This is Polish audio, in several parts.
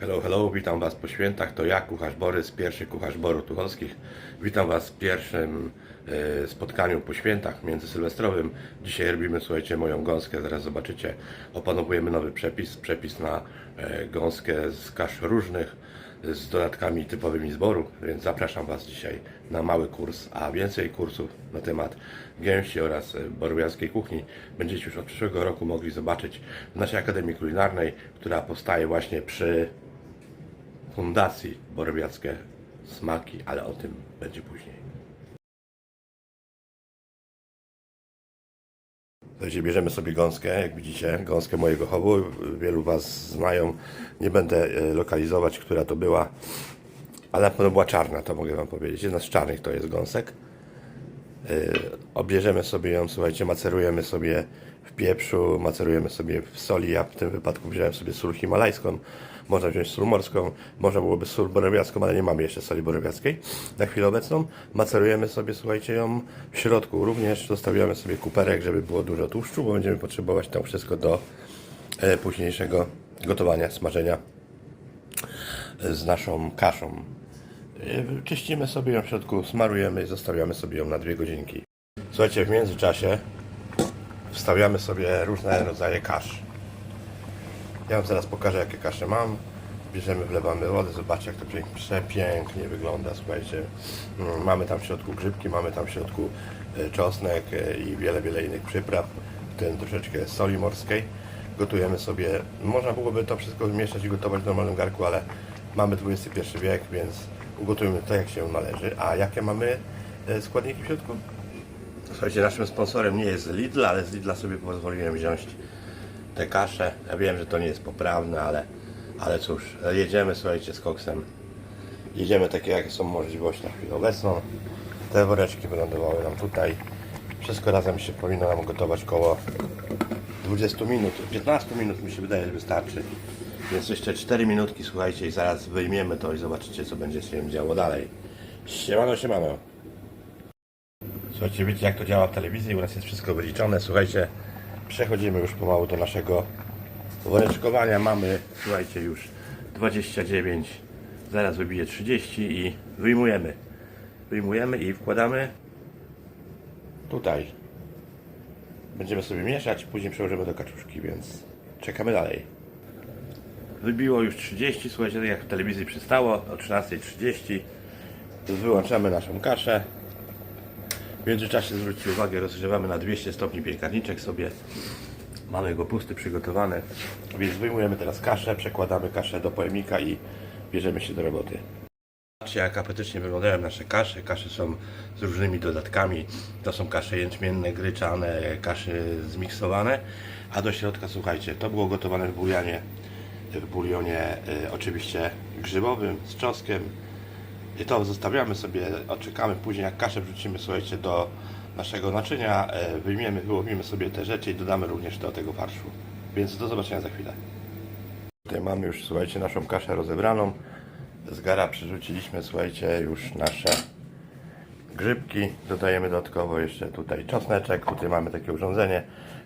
Hello, hello, witam Was po świętach. To ja, kucharz Borys, pierwszy kucharz Boru Tucholskich. Witam Was w pierwszym e, spotkaniu po świętach międzysylwestrowym. Dzisiaj robimy, słuchajcie, moją gąskę, zaraz zobaczycie. Opanowujemy nowy przepis, przepis na e, gąskę z kasz różnych, z dodatkami typowymi z Boru, więc zapraszam Was dzisiaj na mały kurs, a więcej kursów na temat gęsi oraz e, borowiackiej kuchni będziecie już od przyszłego roku mogli zobaczyć w naszej Akademii Kulinarnej, która powstaje właśnie przy Fundacji Borowiackie Smaki, ale o tym będzie później. Słuchajcie, bierzemy sobie gąskę, jak widzicie, gąskę mojego chowu. Wielu Was znają, nie będę e, lokalizować, która to była, ale na pewno była czarna, to mogę Wam powiedzieć. Jedna z czarnych to jest gąsek. Yy, obierzemy sobie ją, słuchajcie, macerujemy sobie w pieprzu, macerujemy sobie w soli. Ja w tym wypadku wziąłem sobie sól himalajską. Można wziąć sól morską, można byłoby sól borowiacką, ale nie mamy jeszcze soli borowiackiej na chwilę obecną. Macerujemy sobie, słuchajcie, ją w środku. Również zostawiamy sobie kuperek, żeby było dużo tłuszczu, bo będziemy potrzebować tam wszystko do e, późniejszego gotowania, smażenia e, z naszą kaszą. Yy, Czyścimy sobie ją w środku, smarujemy i zostawiamy sobie ją na dwie godzinki. Słuchajcie, w międzyczasie wstawiamy sobie różne rodzaje kasz. Ja Wam zaraz pokażę, jakie kasze mam. Bierzemy, wlewamy wodę, zobaczcie, jak to pięknie, przepięknie wygląda, słuchajcie. Mm, Mamy tam w środku grzybki, mamy tam w środku e, czosnek e, i wiele, wiele innych przypraw, w tym troszeczkę soli morskiej. Gotujemy sobie, można byłoby to wszystko zmieszać i gotować w normalnym garku, ale mamy XXI wiek, więc ugotujemy to, jak się należy. A jakie mamy e, składniki w środku? Słuchajcie, naszym sponsorem nie jest Lidl, ale z Lidla sobie pozwoliłem wziąć te kasze. Ja wiem, że to nie jest poprawne, ale, ale cóż, jedziemy, słuchajcie, z koksem. Jedziemy takie, jakie są możliwości na chwilę obecną. Te woreczki wylądowały nam tutaj. Wszystko razem się powinno nam gotować koło 20 minut, 15 minut mi się wydaje, że wystarczy. Więc jeszcze 4 minutki, słuchajcie, i zaraz wyjmiemy to i zobaczycie, co będzie się działo dalej. Siemano, siemano. Słuchajcie, wiecie jak to działa w telewizji, u nas jest wszystko wyliczone. Słuchajcie, przechodzimy już pomału do naszego woreczkowania. Mamy, słuchajcie, już 29, zaraz wybije 30 i wyjmujemy. Wyjmujemy i wkładamy tutaj. Będziemy sobie mieszać, później przełożymy do kaczuszki, więc czekamy dalej. Wybiło już 30, słuchajcie, tak jak w telewizji przystało, o 13.30 wyłączamy naszą kaszę. W międzyczasie zwróćcie uwagę, rozgrzewamy na 200 stopni piekarniczek sobie. Mamy go pusty, przygotowany. Więc wyjmujemy teraz kaszę, przekładamy kaszę do pojemnika i bierzemy się do roboty. Zobaczcie jak apetycznie wyglądają nasze kasze. Kasze są z różnymi dodatkami. To są kasze jęczmienne, gryczane, kasze zmiksowane. A do środka, słuchajcie, to było gotowane w bulionie, w bulionie y, oczywiście grzybowym z czosnkiem. I to zostawiamy sobie, odczekamy później jak kaszę wrzucimy, słuchajcie, do naszego naczynia, e, wyjmiemy, wyłowimy sobie te rzeczy i dodamy również do tego farszu. Więc do zobaczenia za chwilę. Tutaj mamy już, słuchajcie, naszą kaszę rozebraną. Z gara przerzuciliśmy, słuchajcie, już nasze grzybki. Dodajemy dodatkowo jeszcze tutaj czosneczek. Tutaj mamy takie urządzenie.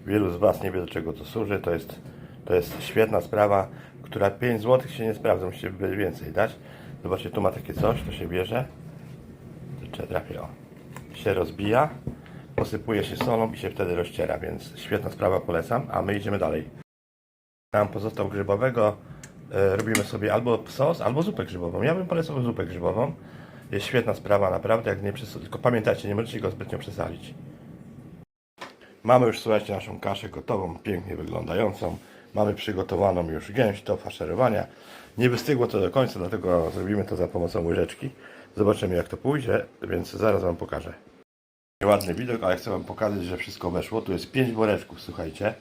Wielu z Was nie wie do czego to służy. To jest, to jest świetna sprawa, która 5 zł się nie sprawdza. Musicie więcej dać. Zobaczcie, tu ma takie coś, to się bierze. Trafię, o. Się rozbija, posypuje się solą i się wtedy rozciera, więc świetna sprawa, polecam. A my idziemy dalej. Nam pozostał grzybowego. E, robimy sobie albo sos, albo zupę grzybową. Ja bym polecał zupę grzybową. Jest świetna sprawa, naprawdę. Jak nie przes- tylko pamiętajcie, nie możecie go zbytnio przesalić. Mamy już, słuchajcie, naszą kaszę gotową, pięknie wyglądającą. Mamy przygotowaną już gęś do faszerowania. Nie wystygło to do końca, dlatego zrobimy to za pomocą łyżeczki. Zobaczymy jak to pójdzie, więc zaraz Wam pokażę. Ładny widok, ale chcę Wam pokazać, że wszystko weszło. Tu jest 5 woreczków, słuchajcie.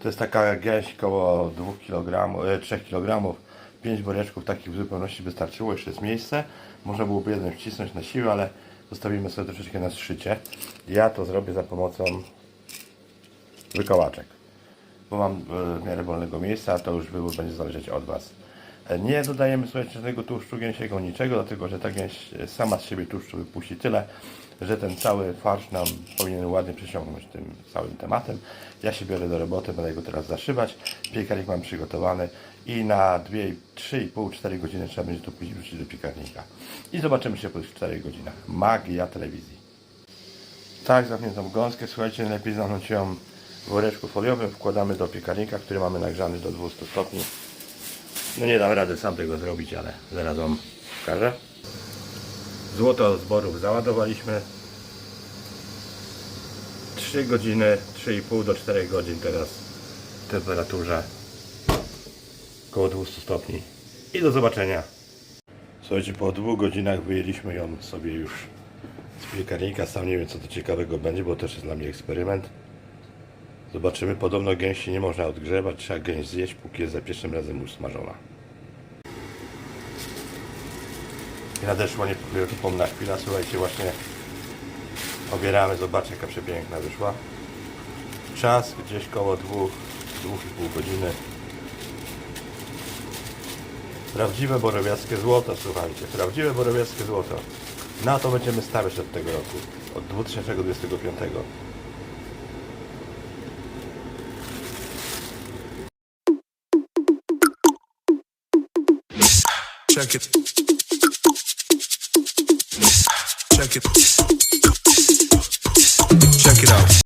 To jest taka gęś koło 2 kg, e, 3 kg. 5 woreczków takich w zupełności wystarczyło, jeszcze jest miejsce. Można byłoby jeden wcisnąć na siłę, ale zostawimy sobie troszeczkę na zszycie. Ja to zrobię za pomocą wykołaczek. Bo mam e, w miarę wolnego miejsca, a to już wybór będzie zależeć od Was. E, Nie dodajemy słuchajcie żadnego tłuszczu gęsiego, niczego, dlatego że ta gęś e, sama z siebie tłuszczu wypuści tyle, że ten cały farsz nam powinien ładnie przesiąknąć tym całym tematem. Ja się biorę do roboty, będę go teraz zaszywać. Piekarnik mam przygotowany i na 3,5-4 godziny trzeba będzie to później wrzucić do piekarnika. I zobaczymy się po tych 4 godzinach. Magia telewizji. Tak, zamkniętą gąskę, słuchajcie, najlepiej zamknąć ją w woreczku foliowym, wkładamy do piekarnika, który mamy nagrzany do 200 stopni. No nie dam rady sam tego zrobić, ale zaraz Wam pokażę. Złoto zborów załadowaliśmy. 3 godziny, 3,5 do 4 godzin teraz w temperaturze około 200 stopni. I do zobaczenia. Słuchajcie, po dwóch godzinach wyjęliśmy ją sobie już z piekarnika. Sam nie wiem co to ciekawego będzie, bo też jest dla mnie eksperyment. Zobaczymy. Podobno gęsi nie można odgrzewać. Trzeba gęś zjeść, póki jest za pierwszym razem już smażona. I nadeszła niepokomna chwila. Słuchajcie, właśnie obieramy. Zobaczcie, jaka przepiękna wyszła. Czas gdzieś koło 2, 2,5 godziny. Prawdziwe borowiackie złoto, słuchajcie. Prawdziwe borowiackie złoto. Na to będziemy stawiać od tego roku. Od 2025. Check it. Check it.